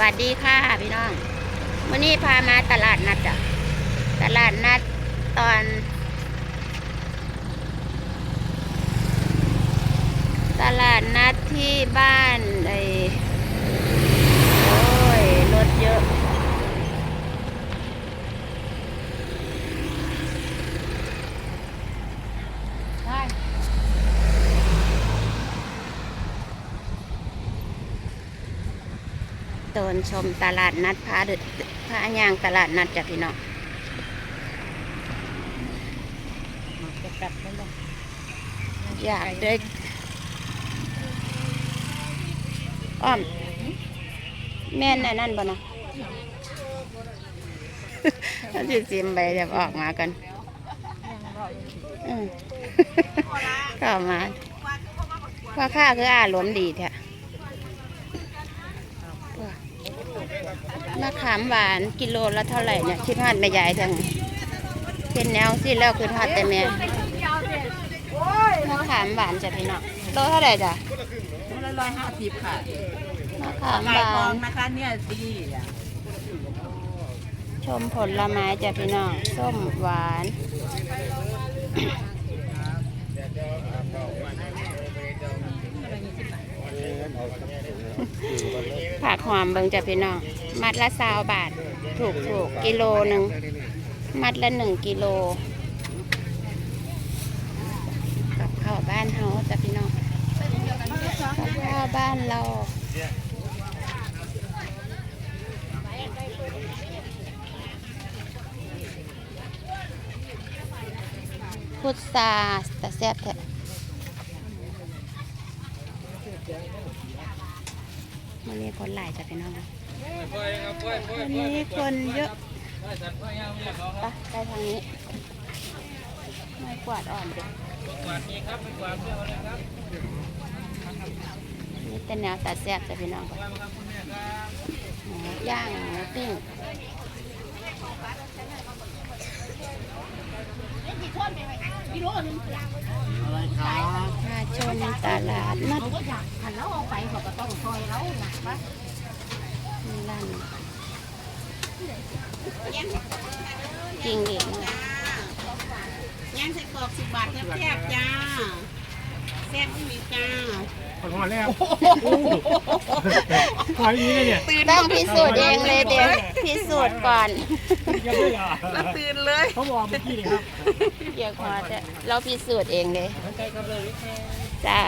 วัสดีค่ะพี่น้องวันนี้พามาตลาดนัดจ้ะตลาดนัดตอน ตลาดนัดที่บ้านไอ้โอ้ยรถเยอะ นชมตลาดนัดพาเดึพาย่างตลาดนัดจ้ะพี่น้องจะอยากได้อ้อม แม่นอันนั่นบ่นะเขาจะซิมไปเดี๋ยวออกมากันอืมก็เอามาว่าค่าคืออาหลมดีแท้ มะขามหวานกิโลละเท่าไหร่เนี่ยคิดฮอดแม่ยายทั้งเป็นแนวสิแล้วคือฮอดแต่แม่มะขามหวานจ้ะพี่น้องโลเท่าไหร่จ้ะมันละร้อยห้าสิบค่ะมะขามไก่หวากองนนะคะเนี่ยดีอะชมผลไม้จ้ะพี่น้องส้มหวาน ผักหอมเบิงจ้ะพี่น้อง มัดละสาวบาท ถูกถูกกิโลหนึ่ง มัดละหนึ่งกิโล กับข้าวบ้านเฮาจ้ะพี่น้องกับข้าวบ้านเราพุทราแต่แซ่บแท้ วันนี้คนหลายจ้ะพี่น้องวันนี้คนเยอะไปไปทางนี้ ไม่กวาดอ่อนดินี่เป็นแนวตัดแซ่บจ้ะพี่น้องหมูย่างหมูปิ้ง อะไรครับมาชมตลาดนัดหันแล้วออกไปเขาก็ต้องซอยแล้วนะปะนี่ร้านจริงดิเนาะย่างใส่กรอกสิบบาทแซ่บๆจ้าแซ่บที่มีจ้า ขอโทษแล้วขออย่างนี้เลยเนี่ยต้องพิสูจน์เองเลยเดี๋ยวพิสูจน์ก่อนยังไม่เหรอแล้วตื่นเลยเขาบอกเมื่อกี้นี่ครับเดี๋ยวขอจะเราพิสูจน์เองเลยใจครับเลยจ้า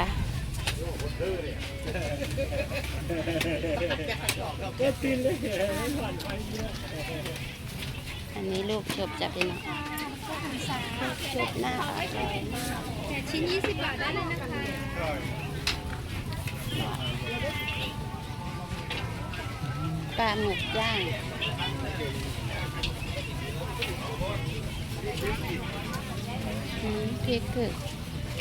เจ็ดตีนเลยไม่ผ่านไปเยอะอันนี้ลูกชุบจะเป็นลูกชุบหน้าอร่อยมากชิ้น20บาทได้เลยนะคะ ปลาหมึกย่าง พริกคือ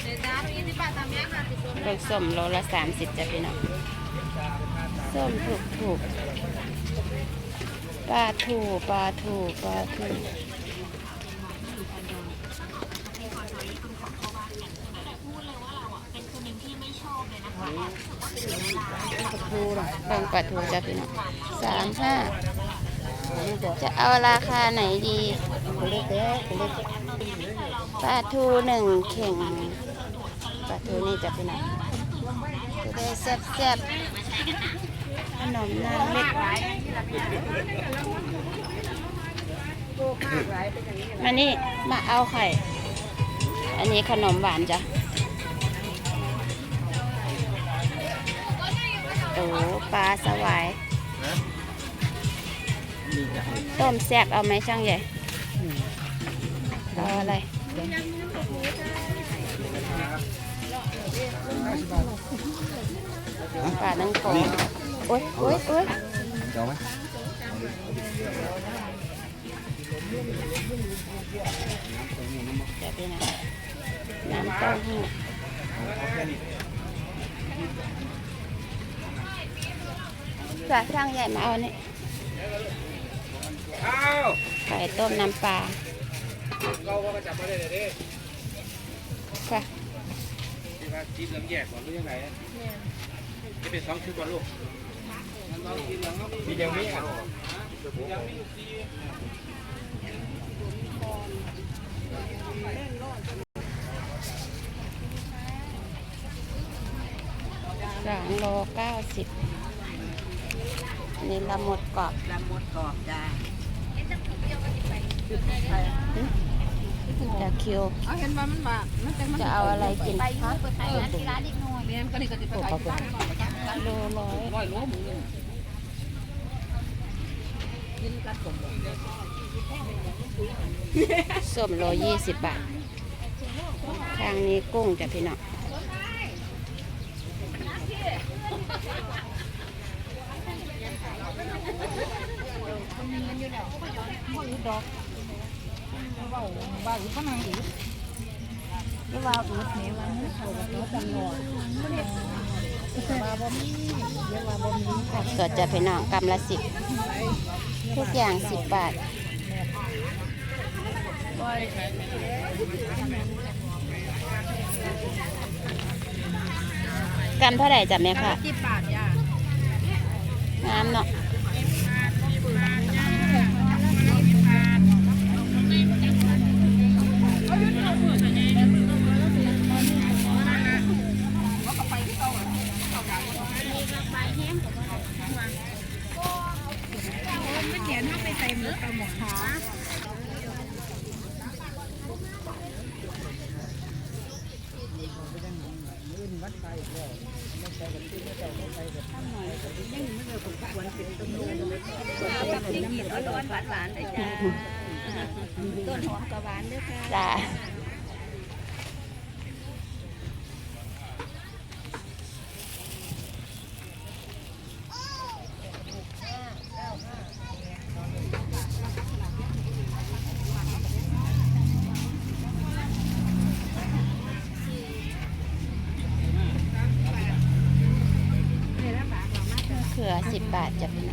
เดี๋ยวจ้า20บาทตามแม่ค่ะติดตัวลูกส้มโลละสามสิบจ้ะพี่น้องส้มถูกถูกปลาถูปลาถูปลาถู ดูหน่อย เบิ่งปลาทูจ้ะพี่น้องสามห้าจะเอาราคาไหนดีปลาทูหนึ่งเข่งปลาทูนี่จ้ะพี่น้องจะได้แซ่บๆขนมนางเล็กมานี่มาเอาไข่ อันนี้ขนมหวานจ้ะ โอ้ปลาสวายต้มแซ่บเอาไหมช่างใหญ่เอาอะไรปลานังโกโอ๊ยโอ๊ยโอ๊ยเดี๋ยวไหมเดี๋ยวพี่นะน้ำเต้าหู้ ปลาช่างใหญ่มาเอานี่อ้าวไข่ต้มน้ำปลาเราก็จับมาได้เลยดิค่ะที่ว่าจีบเหลืองแยกก่อนหรือยังไงจะเป็นสองชุดก่อนลูกมีเดียวมีอะสองโลเก้าสิบ นี่ละหมดกรอบลำมดกรอบจ้าจะคิวเอาเห็นว่ามันว่ามันแต่มันจะเอาอะไรกินคะไปขายร้านที่ร้านอีกหน่อยเรียนก็นี่ก็จะไปขายที่บ้านก่อนนะโลร้อยร้อยโลหมูหนึ่งกินกันสมบูรณ์ส้มโลยี่สิบบาท ทางนี้กุ้งจะพี่น้อง ผักสดจะพี่น้องกำละสิบทุกอย่างสิบบาทกำเท่าไหร่จ้ะแม่ค่ะสิบบาทจ้าน้ำเนาะ จ้าเขือสิ บบาทจะเป็นไง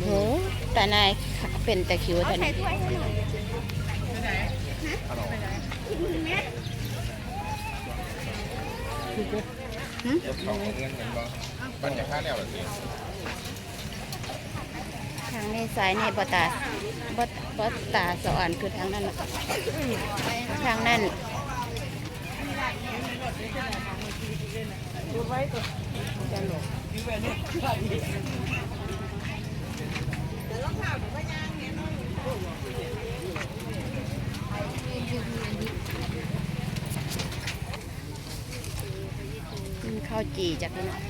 โหแต่นายเป็นตะคิวแต่นาย ของเงินกันบ่บ้านจะค่าแล้วสิทางนี้ซ้ายนี่บตาบตบตาสอนคือทางนั้นน่ะทางนั้นกิน ข้าวจีจากพี่น้อง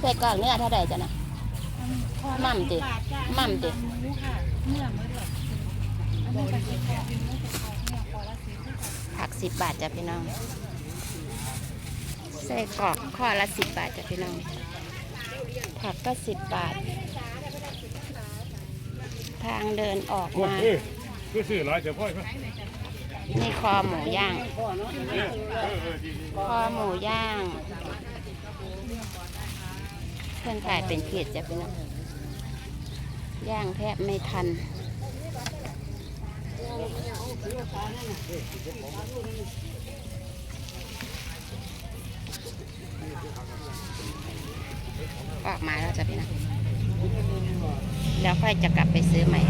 ใส่กล่องเนื้อเท่าไหร่จ้ะนะมั่มติมั่มติ ผักสิบบาทจ้ะพี่น้องใส่กรอกข้อละสิบบาทจ้ะพี่น้อง ผักก็สิบบาท ทางเดินออกมาคือสื่อหลายเสียพ่อยไหมนี่คอหมูย่าง คอหมูย่าง เพื่อนขายเป็นขีดจะเป็นอง ย่างแทบไม่ทัน ออกมาแล้วจะเป็นองแล้วค่อยจะกลับไปซื้อใหม่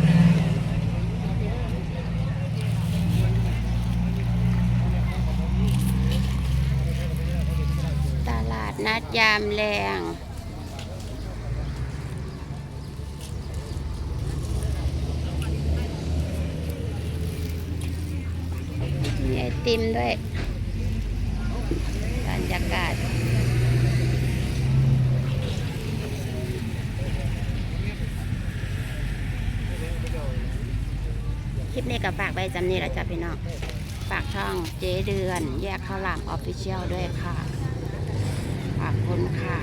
ตลาดนัดยามแรง ติมด้วยบรรยากาศเลิปนี้กับฝากใบจำนี้แล้วจ้ะพี่น้องฝากช่องเจ๊เดือน แยกข้าวหลามออฟฟิเชียลด้วยค่ะ ขอบคุณค่ะ